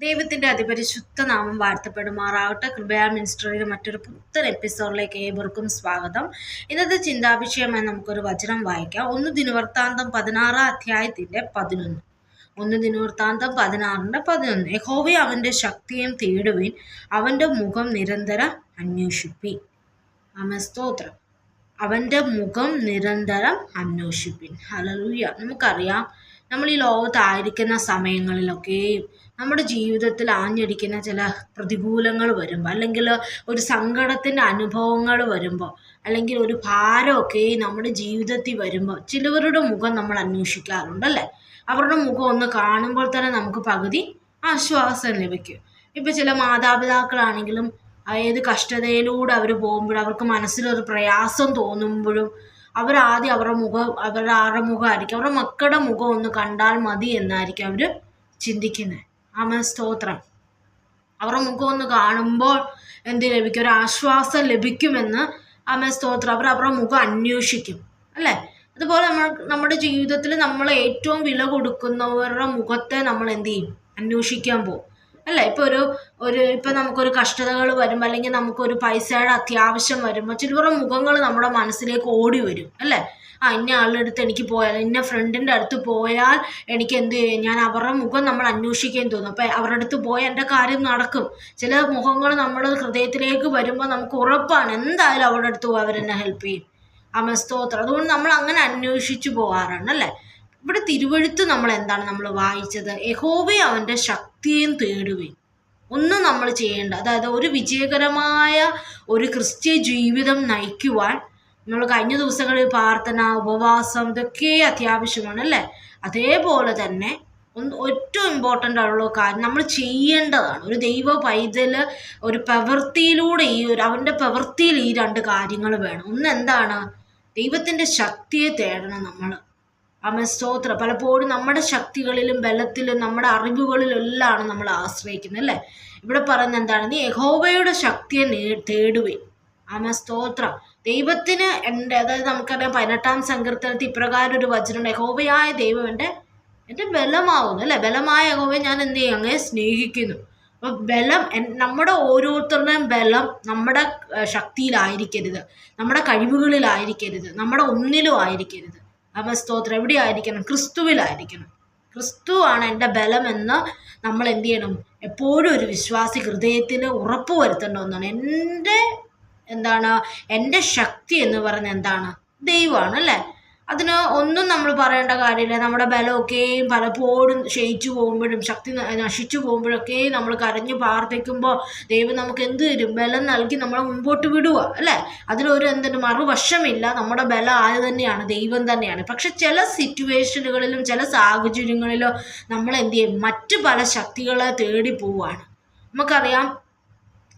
ദൈവത്തിന്റെ അതിപരിശുദ്ധ നാമം വാഴ്ത്തപ്പെടുമാറാവട്ടെ കൃപയാ മിനിസ്റ്ററിയുടെ മറ്റൊരു പുത്തൻ എപ്പിസോഡിലേക്ക് ഏവർക്കും സ്വാഗതം. ഇന്നത്തെ ചിന്താവിഷയമായി നമുക്കൊരു വചനം വായിക്കാം. ഒന്ന് ദിനവൃത്താന്തം പതിനാറാം അധ്യായത്തിന്റെ പതിനൊന്ന്. ഒന്ന് ദിനവൃത്താന്തം പതിനാറിന്റെ പതിനൊന്ന്. യഹോവെ അവന്റെ ശക്തിയും തേടുവിൻ അവന്റെ മുഖം നിരന്തരം അന്വേഷിപ്പിൻ ആമേ സ്തോത്രം. അവന്റെ മുഖം നിരന്തരം അന്വേഷിപ്പിൻ. ഹലലൂയ നമുക്കറിയാം നമ്മൾ ഈ ലോകത്തായിരിക്കുന്ന സമയങ്ങളിലൊക്കെയും നമ്മുടെ ജീവിതത്തിൽ ആഞ്ഞടിക്കുന്ന ചില പ്രതികൂലങ്ങൾ വരുമ്പോൾ അല്ലെങ്കിൽ ഒരു സങ്കടത്തിന്റെ അനുഭവങ്ങൾ വരുമ്പോൾ അല്ലെങ്കിൽ ഒരു ഭാരമൊക്കെ നമ്മുടെ ജീവിതത്തിൽ വരുമ്പോൾ ചിലവരുടെ മുഖം നമ്മൾ അന്വേഷിക്കാറുണ്ട് അല്ലേ? അവരുടെ മുഖം ഒന്ന് കാണുമ്പോൾ തന്നെ നമുക്ക് പകുതി ആശ്വാസം ലഭിക്കും. ഇപ്പം ചില മാതാപിതാക്കളാണെങ്കിലും ഏത് കഷ്ടതയിലൂടെ അവർ പോകുമ്പോഴും അവർക്ക് മനസ്സിലൊരു പ്രയാസം തോന്നുമ്പോഴും അവരാദ്യം അവരുടെ മുഖം അവരുടെ ആരുടെ മുഖമായിരിക്കും അവരുടെ മക്കളുടെ മുഖം ഒന്ന് കണ്ടാൽ മതി എന്നായിരിക്കും അവർ ചിന്തിക്കുന്നത് ആമ സ്തോത്രം. അവരുടെ മുഖം ഒന്ന് കാണുമ്പോൾ എന്ത് ലഭിക്കും? ഒരു ആശ്വാസം ലഭിക്കുമെന്ന് ആമ സ്തോത്രം. അവർ അവരുടെ മുഖം അന്വേഷിക്കും. അല്ലേ? അതുപോലെ നമ്മൾ നമ്മുടെ ജീവിതത്തിൽ നമ്മൾ ഏറ്റവും വില കൊടുക്കുന്നവരുടെ മുഖത്തെ നമ്മൾ എന്ത് ചെയ്യും? അന്വേഷിക്കാൻ പോകും. അല്ലേ ഇപ്പോൾ ഒരു ഒരു ഇപ്പം നമുക്കൊരു കഷ്ടതകൾ വരുമ്പോൾ അല്ലെങ്കിൽ നമുക്കൊരു പൈസയുടെ അത്യാവശ്യം വരുമ്പോൾ ചിലവരുടെ മുഖങ്ങൾ നമ്മുടെ മനസ്സിലേക്ക് ഓടി വരും അല്ലേ? ആ ഇന്ന ആളുടെ അടുത്ത് എനിക്ക് പോയാൽ ഇന്ന ഫ്രണ്ടിന്റെ അടുത്ത് പോയാൽ എനിക്ക് എന്ത് ചെയ്യും? ഞാൻ അവരുടെ മുഖം നമ്മൾ അന്വേഷിക്കാൻ തോന്നും. അപ്പം അവരുടെ അടുത്ത് പോയാൽ എന്റെ കാര്യം നടക്കും. ചില മുഖങ്ങൾ നമ്മുടെ ഹൃദയത്തിലേക്ക് വരുമ്പോൾ നമുക്ക് ഉറപ്പാണ് എന്തായാലും അവരുടെ അടുത്ത് പോയി അവരെന്നെ ഹെൽപ്പ് ചെയ്യും. അമസ്തോത്രം. സ്തോത്രം അതുകൊണ്ട് നമ്മൾ അങ്ങനെ അന്വേഷിച്ചു പോകാറാണ് അല്ലേ? ഇവിടെ തിരുവഴുത്ത് നമ്മൾ എന്താണ് നമ്മൾ വായിച്ചത്? യഹോവെ അവന്റെ ശക്തിയും തേടുകയും ഒന്നും നമ്മൾ ചെയ്യേണ്ട അതായത് ഒരു വിജയകരമായ ഒരു ക്രിസ്ത്യ ജീവിതം നയിക്കുവാൻ നമ്മൾ കഴിഞ്ഞ ദിവസങ്ങളിൽ പ്രാർത്ഥന ഉപവാസം ഇതൊക്കെ അത്യാവശ്യമാണ് അല്ലേ? അതേപോലെ തന്നെ ഒന്ന് ഏറ്റവും ഇമ്പോർട്ടന്റ് ആയിട്ടുള്ള കാര്യം നമ്മൾ ചെയ്യേണ്ടതാണ്. ഒരു ദൈവ പൈതൽ ഒരു പ്രവൃത്തിയിലൂടെ ഈ ഒരു അവന്റെ പ്രവൃത്തിയിൽ ഈ രണ്ട് കാര്യങ്ങൾ വേണം. ഒന്ന് എന്താണ്? ദൈവത്തിന്റെ ശക്തിയെ തേടണം നമ്മൾ. അമ്മ സ്തോത്ര. പലപ്പോഴും നമ്മുടെ ശക്തികളിലും ബലത്തിലും നമ്മുടെ അറിവുകളിലും നമ്മൾ ആശ്രയിക്കുന്നത് അല്ലേ? ഇവിടെ പറയുന്നത് എന്താണ്? നീ യഹോവയുടെ ശക്തിയെ നേ തേടുവേ അമ്മ സ്തോത്രം. ദൈവത്തിന് എന്റെ അതായത് നമുക്കറിയാം പതിനെട്ടാം സങ്കീർത്തനത്തിൽ ഇപ്രകാരം ഒരു വചനമുണ്ട്. യഹോവയായ ദൈവം എന്റെ എന്റെ ബലമാവുന്നു അല്ലേ? ബലമായ യഹോവയെ ഞാൻ എന്ത് ചെയ്യും? അങ്ങനെ സ്നേഹിക്കുന്നു. അപ്പോൾ ബലം നമ്മുടെ ഓരോരുത്തരുടെയും ബലം നമ്മുടെ ശക്തിയിലായിരിക്കരുത്. നമ്മുടെ കഴിവുകളിലായിരിക്കരുത്. നമ്മുടെ ഒന്നിലും ആയിരിക്കരുത്. അപ്പം സ്തോത്രം എവിടെയായിരിക്കണം? ക്രിസ്തുവിലായിരിക്കണം. ക്രിസ്തു ആണ് എന്റെ ബലമെന്ന് നമ്മൾ എന്ത് ചെയ്യണം? എപ്പോഴും ഒരു വിശ്വാസി ഹൃദയത്തിൽ ഉറപ്പ് വരുത്തേണ്ട ഒന്നാണ്. എന്റെ എന്താണ്? എന്റെ ശക്തി എന്ന് പറയുന്നത് എന്താണ്? ദൈവമാണ് അല്ലേ? അതിന് ഒന്നും നമ്മൾ പറയേണ്ട കാര്യമില്ല. നമ്മുടെ ബലമൊക്കെയും പലപ്പോഴും ക്ഷയിച്ചു പോകുമ്പോഴും ശക്തി നശിച്ചു പോകുമ്പോഴൊക്കെയും നമ്മൾ കരഞ്ഞു പ്രാർത്ഥിക്കുമ്പോൾ ദൈവം നമുക്ക് എന്ത് തരും? ബലം നൽകി നമ്മളെ മുമ്പോട്ട് വിടുക അല്ലേ? അതിലൊരു എന്തിനും മറുവശമില്ല. നമ്മുടെ ബലം ആര് തന്നെയാണ്? ദൈവം തന്നെയാണ്. പക്ഷെ ചില സിറ്റുവേഷനുകളിലും ചില സാഹചര്യങ്ങളിലും നമ്മൾ എന്ത് ചെയ്യും? മറ്റു പല ശക്തികളെ തേടി പോവുകയാണ്. നമുക്കറിയാം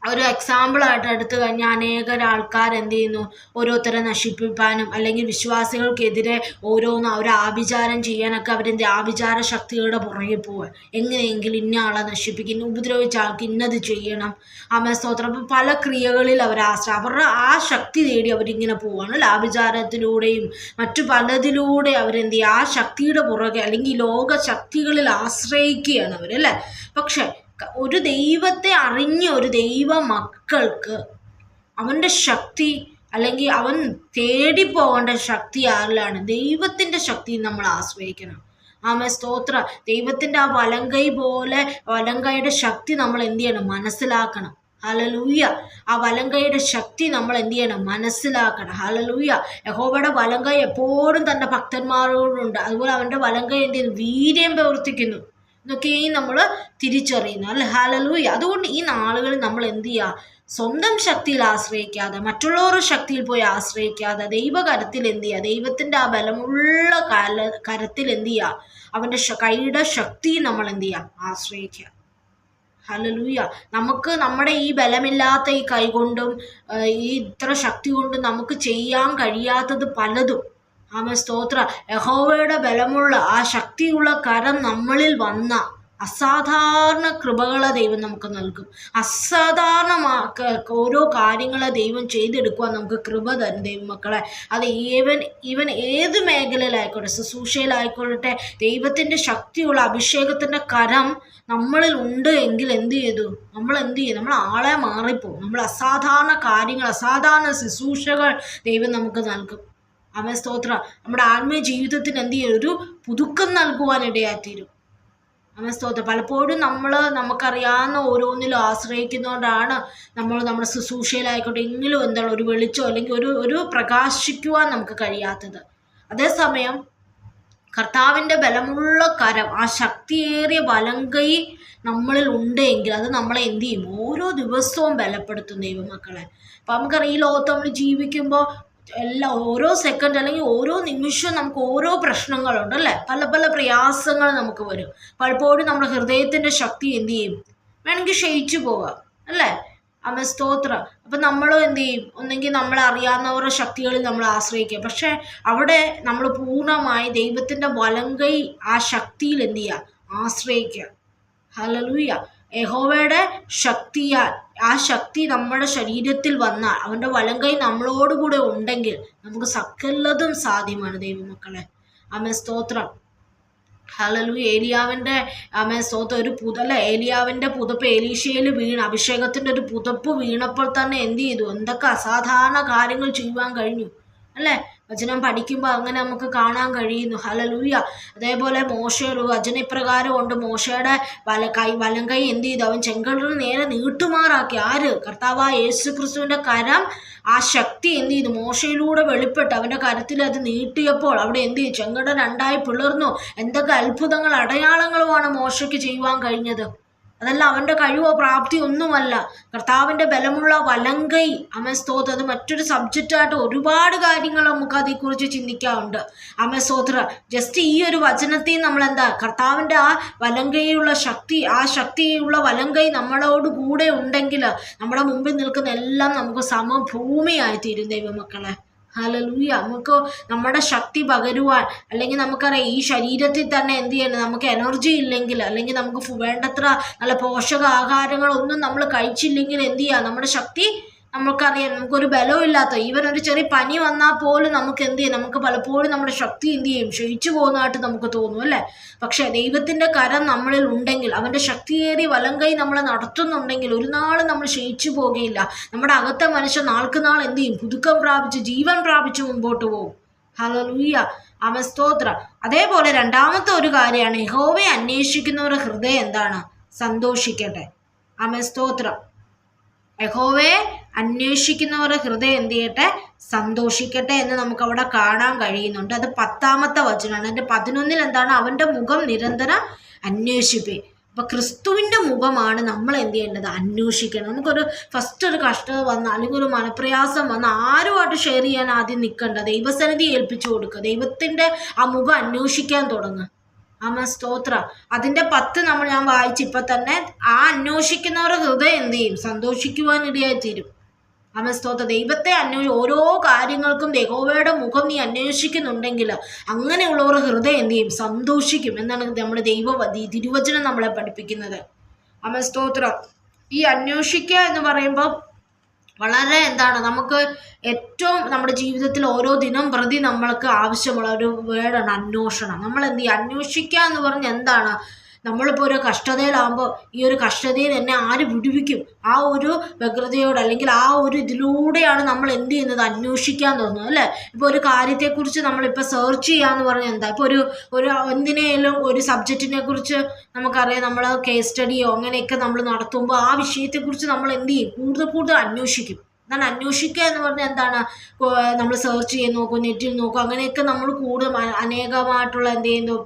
ഒരു എക്സാമ്പിൾ ആയിട്ട് എടുത്തു കഴിഞ്ഞാൽ അനേകം ആൾക്കാർ എന്ത് ചെയ്യുന്നു? ഓരോരുത്തരെ നശിപ്പിക്കാനും അല്ലെങ്കിൽ വിശ്വാസികൾക്കെതിരെ ഓരോന്ന് അവർ ആഭിചാരം ചെയ്യാനൊക്കെ അവരെന്ത് ആഭിചാര ശക്തികളുടെ പുറകെ പോവുക എങ്ങനെയെങ്കിലും ഇന്ന ആളെ നശിപ്പിക്കുന്നു ഉപദ്രവിച്ച ആൾക്ക് ഇന്നത് ചെയ്യണം. അമേ സ്തോത്രം. അപ്പം പല ക്രിയകളിൽ അവർ ആശ്ര അവരുടെ ആ ശക്തി തേടി അവരിങ്ങനെ പോവുകയാണ് ലാഭിചാരത്തിലൂടെയും മറ്റു പലതിലൂടെ അവരെന്ത് ചെയ്യുക ആ ശക്തിയുടെ പുറകെ അല്ലെങ്കിൽ ലോക ശക്തികളിൽ ആശ്രയിക്കുകയാണ് അവർ. അല്ലേ? പക്ഷേ ഒരു ദൈവത്തെ അറിഞ്ഞ ഒരു ദൈവ മക്കൾക്ക് അവന്റെ ശക്തി അല്ലെങ്കിൽ അവൻ തേടി തേടിപ്പോകേണ്ട ശക്തി ആരിലാണ്? ദൈവത്തിന്റെ ശക്തി നമ്മൾ ആശ്രയിക്കണം. ആമ സ്തോത്ര. ദൈവത്തിന്റെ ആ വലങ്കൈ പോലെ വലങ്കൈയുടെ ശക്തി നമ്മൾ എന്ത് ചെയ്യണം? മനസ്സിലാക്കണം. ഹലലൂയ ആ വലങ്കയുടെ ശക്തി നമ്മൾ എന്ത് ചെയ്യണം? മനസ്സിലാക്കണം. ഹലലൂയ യഹോബയുടെ വലങ്കൈ എപ്പോഴും തന്റെ ഭക്തന്മാരോടുണ്ട്. അതുപോലെ അവന്റെ വലങ്കൈ എന്ത് ചെയ്യുന്നു വീര്യം പ്രവർത്തിക്കുന്നു. ഇതൊക്കെയും നമ്മൾ തിരിച്ചറിയുന്നു അല്ലെ? ഹാലലൂയ അതുകൊണ്ട് ഈ നാളുകളിൽ നമ്മൾ എന്ത് ചെയ്യുക സ്വന്തം ശക്തിയിൽ ആശ്രയിക്കാതെ മറ്റുള്ളവരുടെ ശക്തിയിൽ പോയി ആശ്രയിക്കാതെ ദൈവകരത്തിൽ എന്ത് ചെയ്യുക ദൈവത്തിന്റെ ആ ബലമുള്ള കല കരത്തിൽ എന്ത് ചെയ്യുക അവന്റെ കൈയുടെ ശക്തി നമ്മൾ എന്ത് ചെയ്യുക ആശ്രയിക്കുക. ഹലലൂയ നമുക്ക് നമ്മുടെ ഈ ബലമില്ലാത്ത ഈ കൈ കൊണ്ടും ഈ ഇത്ര ശക്തി കൊണ്ടും നമുക്ക് ചെയ്യാൻ കഴിയാത്തത് പലതും. ആമ സ്തോത്ര. യഹോവയുടെ ബലമുള്ള ആ ശക്തിയുള്ള കരം നമ്മളിൽ വന്ന അസാധാരണ കൃപകളെ ദൈവം നമുക്ക് നൽകും. അസാധാരണ ഓരോ കാര്യങ്ങളെ ദൈവം ചെയ്തെടുക്കുവാൻ നമുക്ക് കൃപ തരും ദൈവമക്കളെ. അത് ഈവൻ ഈവൻ ഏത് മേഖലയിലായിക്കോട്ടെ ശുശ്രൂഷയിലായിക്കോട്ടെ ദൈവത്തിന്റെ ശക്തിയുള്ള അഭിഷേകത്തിന്റെ കരം നമ്മളിൽ ഉണ്ട് എങ്കിൽ എന്ത് ചെയ്തു? നമ്മൾ എന്ത് ചെയ്യും? നമ്മൾ ആളെ മാറിപ്പോകും. നമ്മൾ അസാധാരണ കാര്യങ്ങൾ അസാധാരണ ശുശ്രൂഷകൾ ദൈവം നമുക്ക് നൽകും. അവൻ സ്തോത്ര. നമ്മുടെ ആത്മീയ ജീവിതത്തിന് എന്ത് ചെയ്യും? ഒരു പുതുക്കം നൽകുവാൻ ഇടയായിത്തീരും. അവൻ സ്തോത്രം. പലപ്പോഴും നമ്മൾ നമുക്കറിയാവുന്ന ഓരോന്നിലും ആശ്രയിക്കുന്നതുകൊണ്ടാണ് നമ്മൾ നമ്മുടെ ശുശ്രൂഷയിലായിക്കോട്ടെ എങ്കിലും എന്താണ് ഒരു വെളിച്ചോ അല്ലെങ്കിൽ ഒരു ഒരു പ്രകാശിക്കുവാൻ നമുക്ക് കഴിയാത്തത്. അതേസമയം കർത്താവിന്റെ ബലമുള്ള കരം ആ ശക്തിയേറിയ വലങ്കൈ നമ്മളിൽ ഉണ്ട് എങ്കിൽ അത് നമ്മളെ എന്ത് ചെയ്യും? ഓരോ ദിവസവും ബലപ്പെടുത്തും ദൈവമക്കളെ. അപ്പം നമുക്കറിയാം ഈ ലോകത്ത് നമ്മൾ ജീവിക്കുമ്പോൾ എല്ലാ ഓരോ സെക്കൻഡ് അല്ലെങ്കിൽ ഓരോ നിമിഷവും നമുക്ക് ഓരോ പ്രശ്നങ്ങളുണ്ട് അല്ലേ? പല പല പ്രയാസങ്ങൾ നമുക്ക് വരും. പലപ്പോഴും നമ്മുടെ ഹൃദയത്തിന്റെ ശക്തി എന്ത് ചെയ്യും? വേണമെങ്കിൽ ക്ഷയിച്ചു പോവാം അല്ലേ? അമ്മ സ്തോത്രം. അപ്പം നമ്മളും എന്ത് ചെയ്യും? ഒന്നെങ്കിൽ നമ്മൾ അറിയാവുന്നവരുടെ ശക്തികളിൽ നമ്മൾ ആശ്രയിക്കുക. പക്ഷേ അവിടെ നമ്മൾ പൂർണമായി ദൈവത്തിന്റെ വലങ്കൈ ആ ശക്തിയിൽ എന്ത് ചെയ്യുക? ആശ്രയിക്കുക. ഹലലൂയ യഹോവയുടെ ശക്തിയാൽ ആ ശക്തി നമ്മുടെ ശരീരത്തിൽ വന്നാൽ അവന്റെ വലം കൈ നമ്മളോടുകൂടെ ഉണ്ടെങ്കിൽ നമുക്ക് സകലതും സാധ്യമാണ്. ദൈവമക്കളെ അമ്മ സ്തോത്രം. ഹലലു ഏലിയാവിന്റെ അമ്മ സ്തോത്രം. ഒരു പുതല ഏലിയാവിന്റെ പുതപ്പ് ഏലീഷയിൽ വീണ് അഭിഷേകത്തിന്റെ ഒരു പുതപ്പ് വീണപ്പോൾ തന്നെ എന്ത് ചെയ്തു? എന്തൊക്കെ അസാധാരണ കാര്യങ്ങൾ ചെയ്യുവാൻ കഴിഞ്ഞു അല്ലേ? വചനം പഠിക്കുമ്പോൾ അങ്ങനെ നമുക്ക് കാണാൻ കഴിയുന്നു. ഹലലൂയ അതേപോലെ മോശ ഒരു വചനപ്രകാരം കൊണ്ട് മോശയുടെ വല കൈ വലം കൈ എന്ത് ചെയ്തു? അവൻ ചെങ്കടലിന് നേരെ നീട്ടുമാറാക്കി. ആര്? കർത്താവ് യേശു ക്രിസ്തുവിന്റെ കരം ആ ശക്തി എന്ത് ചെയ്തു? മോശയിലൂടെ വെളിപ്പെട്ട്. അവന്റെ കരത്തിൽ അത് നീട്ടിയപ്പോൾ അവിടെ എന്ത് ചെയ്തു? ചെങ്കട രണ്ടായി പിളർന്നു. എന്തൊക്കെ അത്ഭുതങ്ങൾ അടയാളങ്ങളുമാണ് മോശയ്ക്ക് ചെയ്യുവാൻ കഴിഞ്ഞത്. അതല്ല അവന്റെ കഴിവോ പ്രാപ്തി ഒന്നുമല്ല കർത്താവിന്റെ ബലമുള്ള വലങ്കൈ അമ്മ സ്തോത്ര. അത് മറ്റൊരു സബ്ജക്റ്റായിട്ട് ഒരുപാട് കാര്യങ്ങൾ നമുക്ക് അതേക്കുറിച്ച് ചിന്തിക്കാറുണ്ട്. അമ്മ സ്തോത്ര. ജസ്റ്റ് ഈ ഒരു വചനത്തെ നമ്മൾ എന്താ കർത്താവിന്റെ ആ വലങ്കൈയുള്ള ശക്തി ആ ശക്തിയുള്ള വലങ്കൈ നമ്മളോട് കൂടെ ഉണ്ടെങ്കിൽ നമ്മുടെ മുമ്പിൽ നിൽക്കുന്ന എല്ലാം നമുക്ക് സമഭൂമിയായി തീരും ദൈവമക്കളെ. ഹലലൂയ നമുക്ക് നമ്മുടെ ശക്തി പകരുവാൻ അല്ലെങ്കിൽ നമുക്കറിയാം ഈ ശരീരത്തിൽ തന്നെ എന്ത് ചെയ്യണം? നമുക്ക് എനർജി ഇല്ലെങ്കിൽ അല്ലെങ്കിൽ നമുക്ക് വേണ്ടത്ര നല്ല പോഷകാഹാരങ്ങളൊന്നും നമ്മൾ കഴിച്ചില്ലെങ്കിൽ എന്ത് ചെയ്യുക നമ്മുടെ ശക്തി നമുക്കറിയാം നമുക്കൊരു ബലമില്ലാത്ത ഈവൻ ഒരു ചെറിയ പനി വന്നാൽ പോലും നമുക്ക് എന്ത് ചെയ്യും? നമുക്ക് പലപ്പോഴും നമ്മുടെ ശക്തി എന്ത് ചെയ്യും? ക്ഷയിച്ചു പോകുന്നതായിട്ട് നമുക്ക് തോന്നും അല്ലേ? പക്ഷേ ദൈവത്തിന്റെ കരം നമ്മളിൽ ഉണ്ടെങ്കിൽ അവന്റെ ശക്തിയേറി വലം കൈ നമ്മളെ നടത്തുന്നുണ്ടെങ്കിൽ ഒരു നാളും നമ്മൾ ക്ഷയിച്ചു പോകുകയില്ല. നമ്മുടെ അകത്തെ മനുഷ്യൻ നാൾക്ക് നാൾ എന്ത് ചെയ്യും? പുതുക്കം പ്രാപിച്ച് ജീവൻ പ്രാപിച്ച് മുമ്പോട്ട് പോകും. ഹലലൂയ അവൻ സ്തോത്ര. അതേപോലെ രണ്ടാമത്തെ ഒരു കാര്യമാണ് യഹോവയെ അന്വേഷിക്കുന്നവരുടെ ഹൃദയം എന്താണ്? സന്തോഷിക്കട്ടെ. അവൻ സ്തോത്രം. യഹോവയെ അന്വേഷിക്കുന്നവരുടെ ഹൃദയം എന്ത് ചെയ്യട്ടെ? സന്തോഷിക്കട്ടെ എന്ന് നമുക്ക് അവിടെ കാണാൻ കഴിയുന്നുണ്ട്. അത് പത്താമത്തെ വചനമാണ്. എന്റെ പതിനൊന്നിൽ എന്താണ്? അവന്റെ മുഖം നിരന്തരം അന്വേഷിപ്പേ. അപ്പൊ ക്രിസ്തുവിന്റെ മുഖമാണ് നമ്മൾ എന്ത് ചെയ്യേണ്ടത്? അന്വേഷിക്കണം. നമുക്കൊരു ഫസ്റ്റ് ഒരു കഷ്ടത വന്ന അല്ലെങ്കിൽ ഒരു മനപ്രയാസം വന്ന ആരുമായിട്ട് ഷെയർ ചെയ്യാൻ ആദ്യം നിൽക്കേണ്ട. ദൈവസന്നിധി ഏൽപ്പിച്ചു കൊടുക്കുക. ദൈവത്തിന്റെ ആ മുഖം അന്വേഷിക്കാൻ തുടങ്ങുക. ആമ സ്തോത്ര. അതിന്റെ പത്ത് നമ്മൾ ഞാൻ വായിച്ചിപ്പോൾ തന്നെ ആ അന്വേഷിക്കുന്നവരുടെ ഹൃദയം എന്ത് ചെയ്യും? സന്തോഷിക്കുവാനിടയായി തീരും. അമ്മ സ്തോത്ര. ദൈവത്തെ അന്വേഷി ഓരോ കാര്യങ്ങൾക്കും ദേഹോവയുടെ മുഖം നീ അന്വേഷിക്കുന്നുണ്ടെങ്കിൽ അങ്ങനെയുള്ളവരുടെ ഹൃദയം എന്ത് ചെയ്യും? സന്തോഷിക്കും. എന്നാണ് നമ്മുടെ ദൈവ തിരുവചനം നമ്മളെ പഠിപ്പിക്കുന്നത്. അമ്മ സ്തോത്രം. ഈ അന്വേഷിക്കുക എന്ന് പറയുമ്പോൾ വളരെ എന്താണ് നമുക്ക് ഏറ്റവും നമ്മുടെ ജീവിതത്തിൽ ഓരോ ദിനം പ്രതി നമ്മൾക്ക് ആവശ്യമുള്ള ഒരു വേർഡാണ് അന്വേഷണം. നമ്മൾ എന്ത് ചെയ്യുക അന്വേഷിക്കുക എന്ന് പറഞ്ഞാൽ എന്താണ്? നമ്മളിപ്പോൾ ഒരു കഷ്ടതയിലാകുമ്പോൾ ഈ ഒരു കഷ്ടതയിൽ എന്നെ ആര് വിടുവിക്കും? ആ ഒരു വ്യഗ്രതയോട് അല്ലെങ്കിൽ ആ ഒരു ഇതിലൂടെയാണ് നമ്മൾ എന്ത് ചെയ്യുന്നത്? അന്വേഷിക്കാൻ തോന്നുന്നത് അല്ലേ? ഇപ്പോൾ ഒരു കാര്യത്തെക്കുറിച്ച് നമ്മളിപ്പോൾ സെർച്ച് ചെയ്യാന്ന് പറഞ്ഞാൽ എന്താ? ഇപ്പോൾ ഒരു ഒരു എന്തിനേലും ഒരു സബ്ജക്റ്റിനെ കുറിച്ച് നമുക്കറിയാം നമ്മൾ കേസ് സ്റ്റഡിയോ അങ്ങനെയൊക്കെ നമ്മൾ നടത്തുമ്പോൾ ആ വിഷയത്തെക്കുറിച്ച് നമ്മൾ എന്ത് ചെയ്യും? കൂടുതൽ കൂടുതൽ അന്വേഷിക്കും. എന്നാൽ അന്വേഷിക്കുക എന്ന് പറഞ്ഞാൽ എന്താണ്? നമ്മൾ സെർച്ച് ചെയ്ത് നോക്കും നെറ്റിൽ നോക്കും അങ്ങനെയൊക്കെ നമ്മൾ കൂടുതൽ അനേകമായിട്ടുള്ള എന്ത് ചെയ്യുന്നു?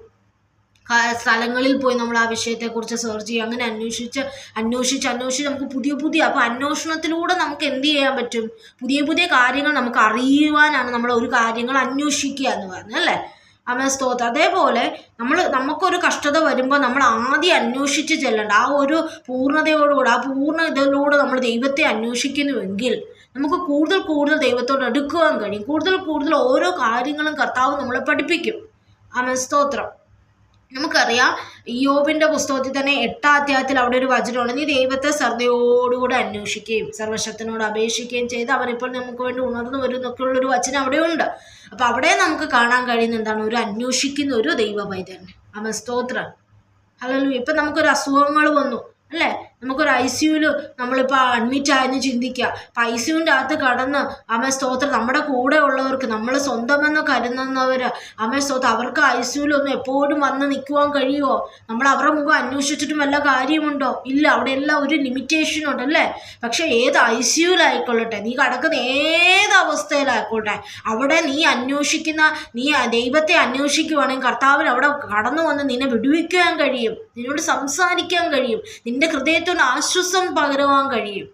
സ്ഥലങ്ങളിൽ പോയി നമ്മൾ ആ വിഷയത്തെക്കുറിച്ച് സെർച്ച് ചെയ്യുക അങ്ങനെ അന്വേഷിച്ച് അന്വേഷിച്ച് അന്വേഷിച്ച് നമുക്ക് പുതിയ പുതിയ അപ്പോൾ അന്വേഷണത്തിലൂടെ നമുക്ക് എന്ത് ചെയ്യാൻ പറ്റും? പുതിയ പുതിയ കാര്യങ്ങൾ നമുക്ക് അറിയുവാനാണ് നമ്മൾ ഒരു കാര്യങ്ങൾ അന്വേഷിക്കുക എന്ന് പറഞ്ഞത് അല്ലേ? അമ്മ സ്തോത്രം. അതേപോലെ നമ്മൾ നമുക്കൊരു കഷ്ടത വരുമ്പോൾ നമ്മൾ ആദ്യം അന്വേഷിച്ച് ചെല്ലണ്ട. ആ ഒരു പൂർണതയോടുകൂടെ ആ പൂർണ ഇതിലൂടെ നമ്മൾ ദൈവത്തെ അന്വേഷിക്കുന്നുവെങ്കിൽ നമുക്ക് കൂടുതൽ കൂടുതൽ ദൈവത്തോട് അടുക്കുവാൻ കഴിയും. കൂടുതൽ കൂടുതൽ ഓരോ കാര്യങ്ങളും കർത്താവ് നമ്മളെ പഠിപ്പിക്കും. അമ്മ സ്തോത്രം. നമുക്കറിയാം യോബിന്റെ പുസ്തകത്തിൽ തന്നെ എട്ടാം അധ്യായത്തിൽ അവിടെ ഒരു വചനമാണ് നീ ദൈവത്തെ ശ്രദ്ധയോടുകൂടെ അന്വേഷിക്കുകയും സർവശക്തനോട് അപേക്ഷിക്കുകയും ചെയ്ത് അവരിപ്പോൾ നമുക്ക് വേണ്ടി ഉണർന്നു വരും എന്നൊക്കെയുള്ളൊരു വചനം അവിടെ ഉണ്ട്. അപ്പോൾ അവിടെ നമുക്ക് കാണാൻ കഴിയുന്ന എന്താണ്? ഒരു അന്വേഷിക്കുന്ന ഒരു ദൈവ പൈതന്നെ അവൻ സ്തോത്രം. അല്ലല്ലോ ഇപ്പം നമുക്കൊരു അസുഖങ്ങൾ വന്നു അല്ലേ? നമുക്കൊരു ഐ സിയുവിൽ നമ്മളിപ്പോൾ അഡ്മിറ്റ് ആയെന്ന് ചിന്തിക്കുക അപ്പം ഐ സിയുവിന്റെ അകത്ത് കടന്ന് അമ്മ സ്തോത്രം നമ്മുടെ കൂടെ ഉള്ളവർക്ക് നമ്മൾ സ്വന്തമെന്ന് കരുതുന്നവർ അമ്മ സ്തോത്രം അവർക്ക് ഐ സിയുവിലൊന്നും എപ്പോഴും വന്ന് നിൽക്കുവാൻ കഴിയുമോ നമ്മൾ അവരുടെ മുഖം അന്വേഷിച്ചിട്ടും വല്ല കാര്യമുണ്ടോ? ഇല്ല അവിടെ എല്ലാം ഒരു ലിമിറ്റേഷൻ ഉണ്ട് അല്ലേ? പക്ഷേ ഏത് ഐ സിയുവിലായിക്കൊള്ളട്ടെ നീ കടക്കുന്ന ഏത് അവസ്ഥയിലായിക്കോട്ടെ? അവിടെ നീ അന്വേഷിക്കുന്ന നീ ദൈവത്തെ അന്വേഷിക്കുവാണെങ്കിൽ കർത്താവിന് അവിടെ കടന്നു വന്ന് നിന്നെ വിടുവിക്കാൻ കഴിയും. നിന്നോട് സംസാരിക്കാൻ കഴിയും. നിന്റെ ഹൃദയത്തോട് ആശ്വാസം പകരുവാൻ കഴിയും.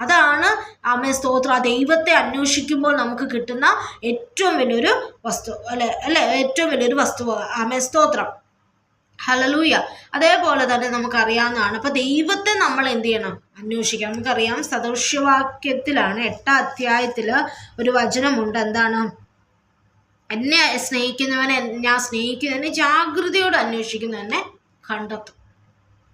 അതാണ് ആമേ സ്തോത്ര. ദൈവത്തെ അന്വേഷിക്കുമ്പോൾ നമുക്ക് കിട്ടുന്ന ഏറ്റവും വലിയൊരു വസ്തു അല്ലെ? അല്ലെ? ഏറ്റവും വലിയൊരു വസ്തു ആമേ സ്തോത്രം. ഹലലൂയ അതേപോലെ തന്നെ നമുക്കറിയാവുന്നതാണ്. അപ്പോൾ ദൈവത്തെ നമ്മൾ എന്ത് ചെയ്യണം? അന്വേഷിക്കണം. നമുക്കറിയാം സദൃശ്യവാക്യത്തിലാണ് എട്ടാം അധ്യായത്തിൽ ഒരു വചനമുണ്ട്. എന്താണ്? എന്നെ സ്നേഹിക്കുന്നവനെ ഞാൻ സ്നേഹിക്കുന്നതിനെ ജാഗ്രതയോടെ അന്വേഷിക്കുന്നതിനെ കണ്ടെത്തും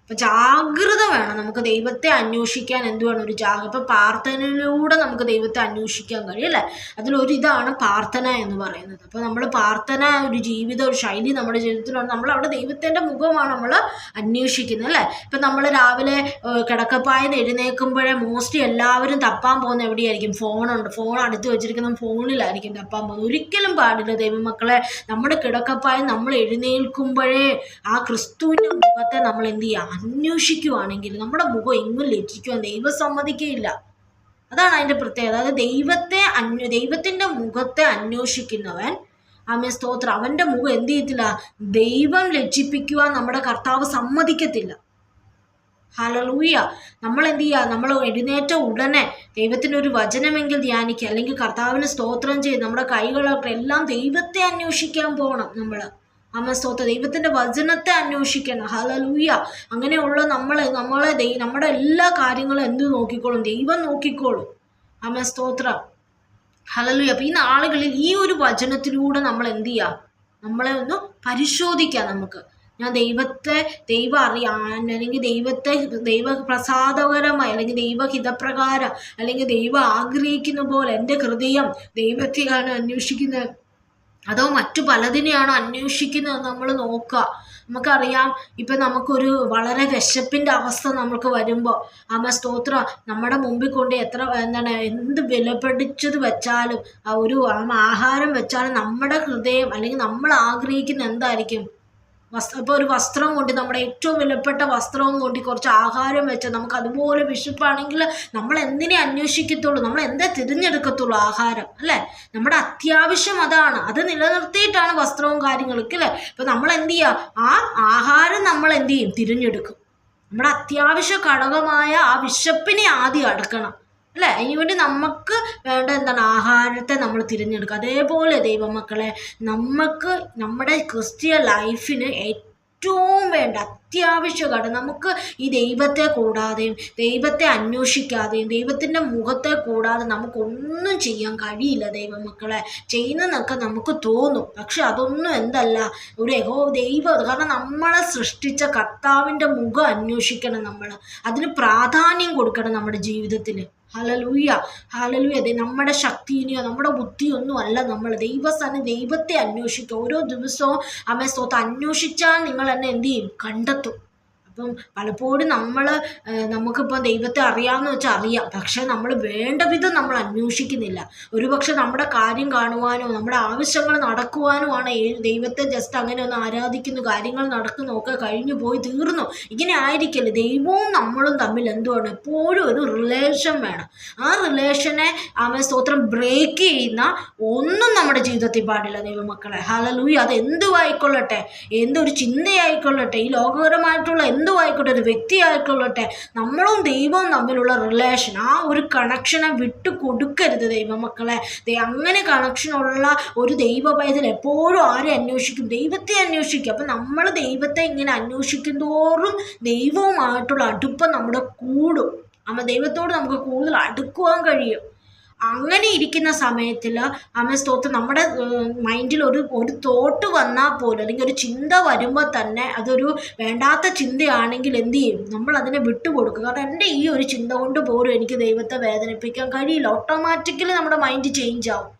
അപ്പം ജാഗ്രത വേണം. നമുക്ക് ദൈവത്തെ അന്വേഷിക്കാൻ എന്ത് വേണം ഒരു ജാഗ്രത ഇപ്പം പ്രാർത്ഥനയിലൂടെ നമുക്ക് ദൈവത്തെ അന്വേഷിക്കാൻ കഴിയും അല്ലേ? അതിലൊരിതാണ് പ്രാർത്ഥന എന്ന് പറയുന്നത്. അപ്പോൾ നമ്മൾ പ്രാർത്ഥന ഒരു ജീവിത ഒരു ശൈലി നമ്മുടെ ജീവിതത്തിലുണ്ട്. നമ്മൾ അവിടെ ദൈവത്തിന്റെ മുഖമാണ് നമ്മൾ അന്വേഷിക്കുന്നത് അല്ലേ? ഇപ്പം നമ്മൾ രാവിലെ കിടക്കപ്പായെന്ന് എഴുന്നേൽക്കുമ്പോഴേ മോസ്റ്റ്ലി എല്ലാവരും തപ്പാൻ പോകുന്ന എവിടെയായിരിക്കും? ഫോണുണ്ട്. ഫോൺ അടുത്ത് വെച്ചിരിക്കുന്ന ഫോണിലായിരിക്കും തപ്പാൻ പോകുന്നത്. ഒരിക്കലും പാടില്ല ദൈവമക്കളെ. നമ്മുടെ കിടക്കപ്പായ നമ്മൾ എഴുന്നേൽക്കുമ്പോഴേ ആ ക്രിസ്തുവിന്റെ മുഖത്തെ നമ്മൾ എന്ത് ചെയ്യുക അന്വേഷിക്കുവാണെങ്കിൽ നമ്മുടെ മുഖം എങ്ങും ലജ്ജിക്കുവാൻ ദൈവം സമ്മതിക്കുകയില്ല. അതാണ് അതിന്റെ പ്രത്യേകത. അതായത് ദൈവത്തെ അന്വ ദൈവത്തിന്റെ മുഖത്തെ അന്വേഷിക്കുന്നവൻ ആമേ സ്തോത്രം. അവന്റെ മുഖം എന്ത് ചെയ്യത്തില്ല? ദൈവം ലജ്ജിപ്പിക്കുവാൻ നമ്മുടെ കർത്താവ് സമ്മതിക്കത്തില്ല. ഹലലൂയ നമ്മൾ എന്ത് ചെയ്യുക? നമ്മൾ എഴുന്നേറ്റ ഉടനെ ദൈവത്തിനൊരു വചനമെങ്കിൽ ധ്യാനിക്കുക. അല്ലെങ്കിൽ കർത്താവിന് സ്തോത്രം ചെയ്ത് നമ്മുടെ കൈകളൊക്കെ എല്ലാം ദൈവത്തെ അന്വേഷിക്കാൻ പോകണം നമ്മൾ. അമ്മ സ്തോത്ര ദൈവത്തിന്റെ വചനത്തെ അന്വേഷിക്കണം. ഹലലൂയ അങ്ങനെയുള്ള നമ്മൾ നമ്മളെ ദൈ നമ്മുടെ എല്ലാ കാര്യങ്ങളും എന്ത് നോക്കിക്കോളും? ദൈവം നോക്കിക്കോളും. അമ്മ സ്തോത്ര ഹലലൂയ അപ്പം ഈ നാളുകളിൽ ഈ ഒരു വചനത്തിലൂടെ നമ്മൾ എന്ത് ചെയ്യുക നമ്മളെ ഒന്ന് പരിശോധിക്കാം നമുക്ക്. ഞാൻ ദൈവത്തെ ദൈവം അറിയാൻ അല്ലെങ്കിൽ ദൈവത്തെ ദൈവ പ്രസാദകരമായി അല്ലെങ്കിൽ ദൈവഹിതപ്രകാരം അല്ലെങ്കിൽ ദൈവം ആഗ്രഹിക്കുന്ന പോലെ എന്റെ ഹൃദയം ദൈവത്തെയാണ് അന്വേഷിക്കുന്നത്. അതോ മറ്റു പലതിനെയാണോ അന്വേഷിക്കുന്നത് നമ്മൾ നോക്കുക. നമുക്കറിയാം ഇപ്പം നമുക്കൊരു വളരെ വിശപ്പിന്റെ അവസ്ഥ നമുക്ക് വരുമ്പോൾ അമ്മ സ്തോത്ര നമ്മുടെ മുമ്പിൽ കൊണ്ട് എത്ര എന്താണ് എന്ത് വിലപിടിച്ചത് വെച്ചാലും ആ ഒരു ആഹാരം വെച്ചാലും നമ്മുടെ ഹൃദയം അല്ലെങ്കിൽ നമ്മൾ ആഗ്രഹിക്കുന്ന എന്തായിരിക്കും? വസ്ത്ര ഇപ്പോൾ ഒരു വസ്ത്രം കൊണ്ട് നമ്മുടെ ഏറ്റവും വിലപ്പെട്ട വസ്ത്രവും കൊണ്ട് കുറച്ച് ആഹാരം വെച്ച് നമുക്ക് അതുപോലെ വിശപ്പാണെങ്കിൽ നമ്മൾ എന്തിനെ അന്വേഷിക്കത്തുള്ളൂ? നമ്മൾ എന്താ തിരഞ്ഞെടുക്കത്തുള്ളൂ ആഹാരം അല്ലേ? നമ്മുടെ അത്യാവശ്യം അതാണ്. അത് നിലനിർത്തിയിട്ടാണ് വസ്ത്രവും കാര്യങ്ങളൊക്കെ അല്ലേ? ഇപ്പം നമ്മൾ എന്ത് ചെയ്യുക ആ ആഹാരം നമ്മൾ എന്ത് ചെയ്യും? തിരഞ്ഞെടുക്കും. നമ്മുടെ അത്യാവശ്യ ഘടകമായ ആ വിശപ്പിനെ ആദ്യം അടക്കണം. അല്ലേ? അതിനുവേണ്ടി നമുക്ക് വേണ്ട എന്താണ് ആഹാരത്തെ നമ്മൾ തിരഞ്ഞെടുക്കുക. അതേപോലെ ദൈവമക്കളെ നമുക്ക് നമ്മുടെ ക്രിസ്തീയ ലൈഫിന് ഏറ്റവും വേണ്ട അത്യാവശ്യ ഘടകം നമുക്ക് ഈ ദൈവത്തെ കൂടാതെയും ദൈവത്തെ അന്വേഷിക്കാതെയും ദൈവത്തിന്റെ മുഖത്തെ കൂടാതെ നമുക്കൊന്നും ചെയ്യാൻ കഴിയില്ല ദൈവമക്കളെ. ചെയ്യുന്നതൊക്കെ നമുക്ക് തോന്നും. പക്ഷെ അതൊന്നും എന്തല്ല ഒരു യഹോ ദൈവം കാരണം നമ്മളെ സൃഷ്ടിച്ച കർത്താവിന്റെ മുഖം അന്വേഷിക്കണം നമ്മൾ അതിന് പ്രാധാന്യം കൊടുക്കണം നമ്മുടെ ജീവിതത്തിൽ ഹലലൂയ ഹലലൂയ അതെ നമ്മുടെ ശക്തിനെയോ നമ്മുടെ ബുദ്ധിയൊന്നും അല്ല നമ്മൾ. ദൈവസ്ഥാനം ദൈവത്തെ അന്വേഷിക്കുക. ഓരോ ദിവസവും അമ്മ സ്വത്ത് അന്വേഷിച്ചാൽ നിങ്ങൾ എന്നെ എന്ത് ചെയ്യും? കണ്ടെത്തും. അപ്പം പലപ്പോഴും നമ്മൾ നമുക്കിപ്പോൾ ദൈവത്തെ അറിയാമെന്ന് വെച്ചാൽ അറിയാം. പക്ഷേ നമ്മൾ വേണ്ട വിധം നമ്മൾ അന്വേഷിക്കുന്നില്ല. ഒരുപക്ഷെ നമ്മുടെ കാര്യം കാണുവാനോ നമ്മുടെ ആവശ്യങ്ങൾ നടക്കുവാനോ ആണ് ദൈവത്തെ ജസ്റ്റ് അങ്ങനെ ഒന്ന് ആരാധിക്കുന്നു കാര്യങ്ങൾ നടക്കുന്നു ഒക്കെ കഴിഞ്ഞു പോയി തീർന്നു. ഇങ്ങനെ ആയിരിക്കില്ല. ദൈവവും നമ്മളും തമ്മിൽ എന്തുവാണ്? എപ്പോഴും ഒരു റിലേഷൻ വേണം. ആ റിലേഷനെ അവൻ സ്തോത്രം ബ്രേക്ക് ചെയ്യുന്ന ഒന്നും നമ്മുടെ ജീവിതത്തിൽ പാടില്ല ദൈവമക്കളെ. ഹലലൂയി അത് എന്തുവായിക്കൊള്ളട്ടെ എന്തൊരു ചിന്തയായിക്കൊള്ളട്ടെ? ഈ ലോകപരമായിട്ടുള്ള എന്ത് എന്തും ആയിക്കോട്ടെ ഒരു വ്യക്തി ആയിക്കൊള്ളട്ടെ നമ്മളും ദൈവവും തമ്മിലുള്ള റിലേഷൻ ആ ഒരു കണക്ഷനെ വിട്ടു കൊടുക്കരുത് ദൈവമക്കളെ. അങ്ങനെ കണക്ഷനുള്ള ഒരു ദൈവ എപ്പോഴും ആരെ അന്വേഷിക്കും? ദൈവത്തെ അന്വേഷിക്കും. അപ്പം നമ്മൾ ദൈവത്തെ ഇങ്ങനെ അന്വേഷിക്കും തോറും ദൈവവുമായിട്ടുള്ള അടുപ്പം നമ്മുടെ കൂടും. അമ്മ ദൈവത്തോട് നമുക്ക് കൂടുതൽ അടുക്കുവാൻ കഴിയും. അങ്ങനെ ഇരിക്കുന്ന സമയത്തിൽ അമ്മ സ്തോത്രം. നമ്മുടെ മൈൻഡിൽ ഒരു ഒരു തോട്ട് വന്നാൽ പോലും അല്ലെങ്കിൽ ഒരു ചിന്ത വരുമ്പോൾ തന്നെ അതൊരു വേണ്ടാത്ത ചിന്തയാണെങ്കിൽ എന്ത് ചെയ്യും? നമ്മൾ അതിനെ വിട്ടുകൊടുക്കുക കാരണം എന്റെ ഈ ഒരു ചിന്ത കൊണ്ട് പോലും എനിക്ക് ദൈവത്തെ വേദനിപ്പിക്കാൻ കഴിയില്ല. ഓട്ടോമാറ്റിക്കലി നമ്മുടെ മൈൻഡ് ചേഞ്ച് ആവും.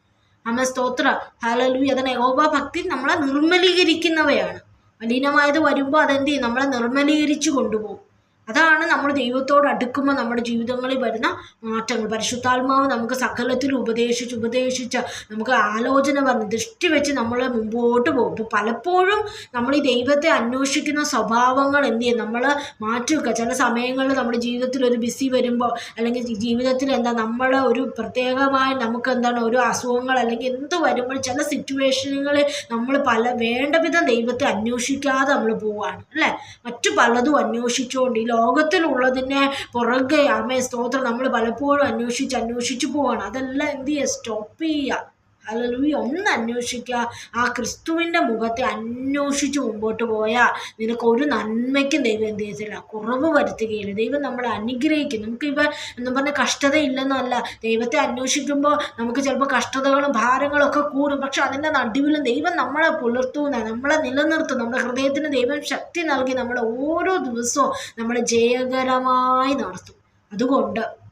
അമ്മ സ്തോത്ര. ഹലലു അതിന് ഭക്തി നമ്മളെ നിർമ്മലീകരിക്കുന്നവയാണ്. മലിനമായത് വരുമ്പോൾ അതെന്ത് ചെയ്യും? നമ്മളെ നിർമ്മലീകരിച്ചു കൊണ്ടുപോകും. അതാണ് നമ്മൾ ദൈവത്തോട് അടുക്കുമ്പോൾ നമ്മുടെ ജീവിതങ്ങളിൽ വരുന്ന മാറ്റങ്ങൾ. പരിശുദ്ധാത്മാവ് നമുക്ക് സകലത്തിൽ ഉപദേശിച്ച് ഉപദേശിച്ച് നമുക്ക് ആലോചന പറഞ്ഞ് ദൃഷ്ടി വെച്ച് നമ്മൾ മുമ്പോട്ട് പോകും. ഇപ്പോൾ പലപ്പോഴും നമ്മൾ ഈ ദൈവത്തെ അന്വേഷിക്കുന്ന സ്വഭാവങ്ങൾ എന്ത് ചെയ്യും? നമ്മൾ മാറ്റി ചില സമയങ്ങളിൽ നമ്മുടെ ജീവിതത്തിൽ ഒരു ബിസി വരുമ്പോൾ അല്ലെങ്കിൽ ജീവിതത്തിൽ എന്താ നമ്മൾ ഒരു പ്രത്യേകമായി നമുക്ക് എന്താണ് ഒരു അസുഖങ്ങൾ അല്ലെങ്കിൽ എന്ത് വരുമ്പോൾ ചില സിറ്റുവേഷനുകളിൽ നമ്മൾ പല വേണ്ട വിധം ദൈവത്തെ അന്വേഷിക്കാതെ നമ്മൾ പോവാണ്. അല്ലേ? മറ്റു പലതും അന്വേഷിച്ചുകൊണ്ട് ഈ ലോകത്തിലുള്ളതിനെ പുറകെ അമ്മേ സ്തോത്രം. നമ്മൾ പലപ്പോഴും അന്വേഷിച്ച് അന്വേഷിച്ചു പോവാണ്. അതെല്ലാം എന്ത് ചെയ്യുക സ്റ്റോപ്പ് ചെയ്യുക അല്ലൂയി ഒന്ന് അന്വേഷിക്കുക. ആ ക്രിസ്തുവിന്റെ മുഖത്തെ അന്വേഷിച്ച് മുമ്പോട്ട് പോയാൽ നിനക്ക് ഒരു നന്മയ്ക്കും ദൈവം എന്ത് ചെയ്യത്തില്ല. കുറവ് വരുത്തുകയില്ല. ദൈവം നമ്മളെ അനുഗ്രഹിക്കും. നമുക്ക് ഇവ എന്നും പറഞ്ഞ കഷ്ടതയില്ലെന്നല്ല ദൈവത്തെ അന്വേഷിക്കുമ്പോൾ നമുക്ക് ചിലപ്പോൾ കഷ്ടതകളും ഭാരങ്ങളും ഒക്കെ കൂടും. പക്ഷെ അതിന്റെ നടുവിലും ദൈവം നമ്മളെ പുലർത്തുന്ന നമ്മളെ നിലനിർത്തും. നമ്മുടെ ഹൃദയത്തിന് ദൈവം ശക്തി നൽകി നമ്മളെ ഓരോ ദിവസവും നമ്മളെ ജയകരമായി നടത്തും. അതുകൊണ്ട്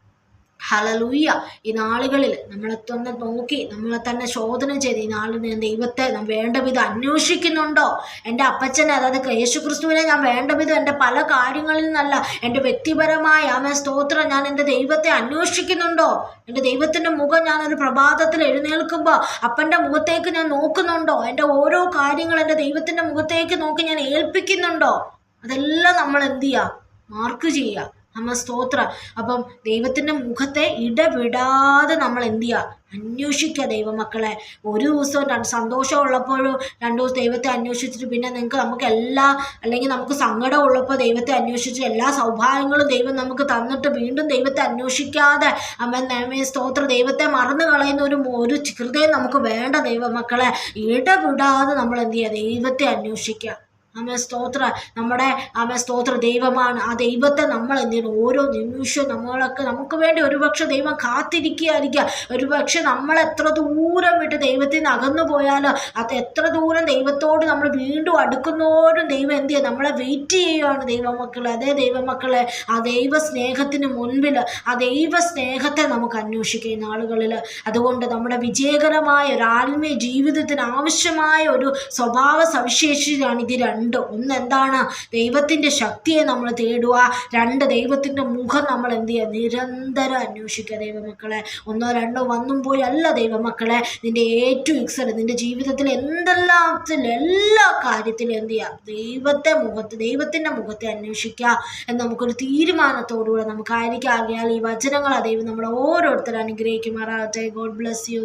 ഹലലൂയ്യ ഈ നാളുകളിൽ നമ്മളെ തന്നെ നോക്കി നമ്മളെ തന്നെ ശോധന ചെയ്ത് ഈ നാളിൽ ദൈവത്തെ നാം വേണ്ട വിധം അന്വേഷിക്കുന്നുണ്ടോ? എന്റെ അപ്പച്ചനെ അതായത് യേശു ക്രിസ്തുവിനെ ഞാൻ വേണ്ട വിധം എന്റെ പല കാര്യങ്ങളിൽ നിന്നല്ല എന്റെ വ്യക്തിപരമായ ആമേ സ്തോത്രം ഞാൻ എന്റെ ദൈവത്തെ അന്വേഷിക്കുന്നുണ്ടോ? എന്റെ ദൈവത്തിന്റെ മുഖം ഞാൻ ഒരു പ്രഭാതത്തിൽ എഴുന്നേൽക്കുമ്പോൾ അപ്പന്റെ മുഖത്തേക്ക് ഞാൻ നോക്കുന്നുണ്ടോ? എന്റെ ഓരോ കാര്യങ്ങൾ എന്റെ ദൈവത്തിന്റെ മുഖത്തേക്ക് നോക്കി ഞാൻ ഏൽപ്പിക്കുന്നുണ്ടോ? അതെല്ലാം നമ്മൾ എന്ത് ചെയ്യുക? മാർക്ക് ചെയ്യുക. അമ്മ സ്തോത്ര. അപ്പം ദൈവത്തിന്റെ മുഖത്തെ ഇടവിടാതെ നമ്മൾ എന്ത് ചെയ്യുക? അന്വേഷിക്കുക ദൈവമക്കളെ. ഒരു ദിവസവും രണ്ട് സന്തോഷം ഉള്ളപ്പോഴും രണ്ട് ദിവസം ദൈവത്തെ അന്വേഷിച്ചിട്ട് പിന്നെ നിങ്ങൾക്ക് നമുക്ക് എല്ലാ അല്ലെങ്കിൽ നമുക്ക് സങ്കടം ഉള്ളപ്പോൾ ദൈവത്തെ അന്വേഷിച്ച് എല്ലാ സൗഭാഗ്യങ്ങളും ദൈവം നമുക്ക് തന്നിട്ട് വീണ്ടും ദൈവത്തെ അന്വേഷിക്കാതെ അമ്മ നേമേ സ്തോത്ര. ദൈവത്തെ മറന്നു കളയുന്ന ഒരു ഒരു ഹൃദയം നമുക്ക് വേണ്ട ദൈവമക്കളെ. ഇടവിടാതെ നമ്മൾ എന്ത് ചെയ്യുക? ദൈവത്തെ അന്വേഷിക്കുക. അമ്മ സ്തോത്ര. നമ്മുടെ അമ്മ സ്തോത്ര ദൈവമാണ്. ആ ദൈവത്തെ നമ്മൾ എന്തിനു ഓരോ നിമിഷവും നമ്മളൊക്കെ നമുക്ക് വേണ്ടി ഒരുപക്ഷെ ദൈവം കാത്തിരിക്കുകയായിരിക്കുക ഒരുപക്ഷെ നമ്മൾ എത്ര ദൂരം വിട്ട് ദൈവത്തിൽ നിന്ന് അകന്നു പോയാലോ അത് എത്ര ദൂരം ദൈവത്തോട് നമ്മൾ വീണ്ടും അടുക്കുന്നോരും ദൈവം എന്ത് ചെയ്യുക നമ്മളെ വെയിറ്റ് ചെയ്യുകയാണ് ദൈവമക്കളെ. അതേ ദൈവമക്കളെ ആ ദൈവ സ്നേഹത്തിന് മുൻപിൽ ആ ദൈവ സ്നേഹത്തെ നമുക്ക് അന്വേഷിക്കുക ഈ നാളുകളിൽ അതുകൊണ്ട് നമ്മുടെ വിജയകരമായ ഒരു ആത്മീയ ജീവിതത്തിന് ആവശ്യമായ ഒരു സ്വഭാവ സവിശേഷതയാണ് ഇത് രണ്ട്. രണ്ട് ഒന്ന് എന്താണ് ദൈവത്തിന്റെ ശക്തിയെ നമ്മൾ തേടുക. രണ്ട് ദൈവത്തിന്റെ മുഖം നമ്മൾ എന്ത് ചെയ്യുക? നിരന്തരം അന്വേഷിക്കുക ദൈവമക്കളെ. ഒന്നോ രണ്ടോ വന്നും പോയി അല്ല ദൈവമക്കളെ. നിന്റെ ഏറ്റവും ഇക്സൽ നിന്റെ ജീവിതത്തിൽ എന്തെല്ലാത്തിൽ എല്ലാ കാര്യത്തിലും എന്ത് ചെയ്യുക? ദൈവത്തെ മുഖത്ത് ദൈവത്തിന്റെ മുഖത്തെ അന്വേഷിക്കുക എന്ന് നമുക്കൊരു തീരുമാനത്തോടുകൂടെ നമുക്കായിരിക്കും ആകിയാൽ ഈ വചനങ്ങളാണ് ദൈവം നമ്മളെ ഓരോരുത്തരും അനുഗ്രഹിക്കുമാറാകട്ടെ. God bless you